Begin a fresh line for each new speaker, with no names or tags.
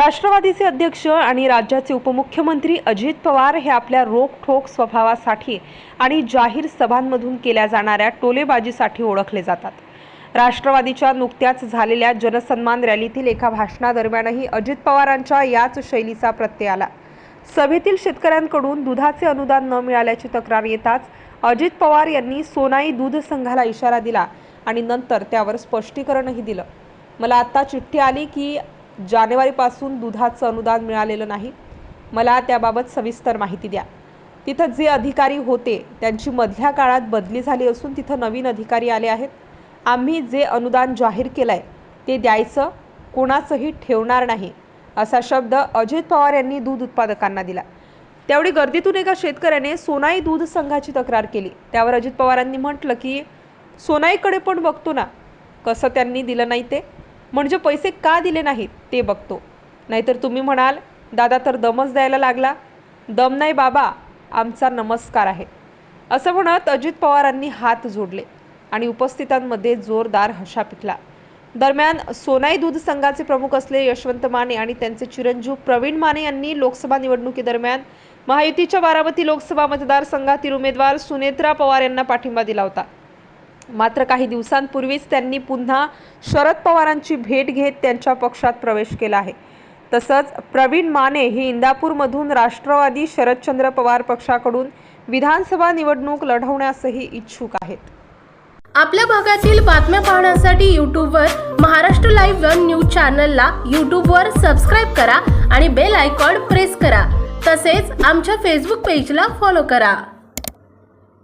राष्ट्रवादीचे अध्यक्ष आणि राज्याचे उपमुख्यमंत्री अजित पवार हे आपल्या रोखठोक स्वभावासाठी आणि जाहीर सभांमधून केल्या जाणाऱ्या टोलेबाजीसाठी ओळखले जातात. राष्ट्रवादीच्या नुकत्याच झालेल्या जनसन्मान रॅलीतील एका भाषणादरम्यानही अजित पवारांच्या याच शैलीचा प्रत्यय आला. सभेतील शेतकऱ्यांकडून दुधाचे अनुदान न मिळाल्याची तक्रार येताच अजित पवार यांनी सोनाई दूध संघाला इशारा दिला आणि नंतर त्यावर स्पष्टीकरणही दिलं. मला आत्ता चिठ्ठी आली की जानेवारीपासून दुधाचं अनुदान मिळालेलं नाही. मला त्याबाबत सविस्तर माहिती द्या. तिथं जे अधिकारी होते त्यांची मधल्या काळात बदली झाली असून तिथं नवीन अधिकारी आले आहेत. आम्ही जे अनुदान जाहीर केलं आहे ते द्यायचं कोणाचंही ठेवणार नाही असा शब्द अजित पवार यांनी दूध उत्पादकांना दिला. त्यावेळी गर्दीतून एका शेतकऱ्याने सोनाई दूध संघाची तक्रार केली. त्यावर अजित पवारांनी म्हटलं की सोनाईकडे पण बघतो ना कसं त्यांनी दिलं नाही ते. म्हणजे पैसे का दिले नाहीत ते बघतो. नाहीतर तुम्ही म्हणाल दादा तर दमच द्यायला लागला. दम नाही बाबा आमचा नमस्कार आहे. असं म्हणत अजित पवारांनी हात जोडले आणि उपस्थितांमध्ये जोरदार हशा पिकला दरम्यान सोनाई दूध संघाचे प्रमुख असले यशवंत माने आणि त्यांचे चिरंजीव प्रवीण माने यांनी लोकसभा निवडणुकीदरम्यान महायुतीच्या बारामती लोकसभा मतदारसंघातील उमेदवार सुनेत्रा पवार यांना पाठिंबा दिला होता. मात्र काही दिवसांपूर्वीच त्यांनी पुन्हा शरद पवारांची भेट घेत त्यांच्या पक्षात प्रवेश केला आहे. तसंच प्रवीण माने हे इंदापूरमधून राष्ट्रवादी शरदचंद्र पवार पक्षाकडून विधानसभा निवडणूक लढवण्यासही इच्छुक आहेत.
आपल्या भागातील बातम्या पाहण्यासाठी यूट्यूबवर महाराष्ट्र लाईव्ह वन न्यूज चॅनलला यूट्यूबवर सबस्क्राईब करा आणि बेल आयकॉन प्रेस करा. तसेच आमच्या फेसबुक पेजला फॉलो करा.